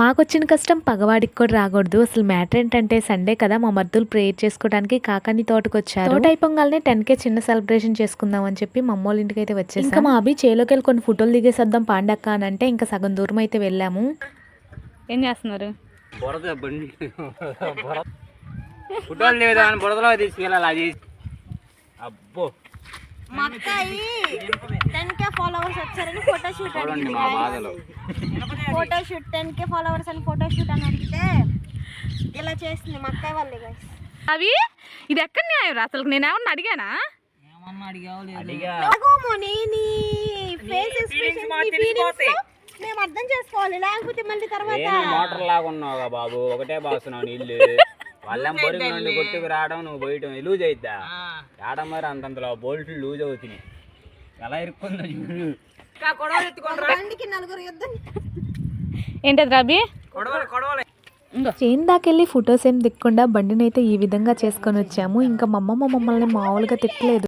మాకొచ్చిన కష్టం పగవాడికి కూడా రాకూడదు. అసలు మ్యాటర్ ఏంటంటే సండే కదా మా మర్దులు ప్రేయర్ చేసుకోవడానికి కాకాని తోటకు వచ్చారు తోట అయిపోగానే టెన్ కే చిన్న సెలబ్రేషన్ చేసుకుందాం అని చెప్పి మా అమ్మోళ్ళ ఇంటికి అయితే వచ్చేసి. ఇంకా మా అభి చేలోకి వెళ్ళి కొన్ని ఫోటోలు దిగేసేద్దాం పాండక్క అని అంటే ఇంకా సగం దూరం అయితే వెళ్ళాము. ఏం చేస్తున్నారు? ఫోటోలు బురదలో తీసుకెళ్ళాలి అది. అబ్బో. ఫాలోవర్స్ వచ్చారని ఫోటో షూట్ చూడండి అడిగింది మా బాధలు. Photo shoot ten K followers అని ఫోటో షూట్ అని అడిగితే ఇలా చేస్తుంది మా అక్కాయి వాళ్ళే. అవి? ఇది ఎక్కడ న్యాయం రా అసలు? నేను ఏమన్నా అడిగానా? మేము అర్థం చేసుకోవాలి. లేకపోతే మళ్ళీ తర్వాత మోటార్ లాగా ఉన్నావుగా బాబు. ఒకటే బాస్తున్నావు నీళ్ళు. వాళ్ళేం బొరుగు నుండి కొట్టుకు రావడం నువ్వు పోయటం లూజ్ అయిద్దా? రావడం మరి అంతంతలో. బోల్ట్లు లూజ్ అవుతున్నాయి. ఎలా ఇరుక్కుందో చూడు. బండికి నలుగురు యుద్ధం. ఏంటది రాబి చేను దాకెళ్ళి ఫొటోస్ ఏం దిక్కుండా బండిని అయితే ఈ విధంగా చేసుకొని వచ్చాము. ఇంకా మా అమ్మమ్మ మమ్మల్ని మామూలుగా తిట్టలేదు.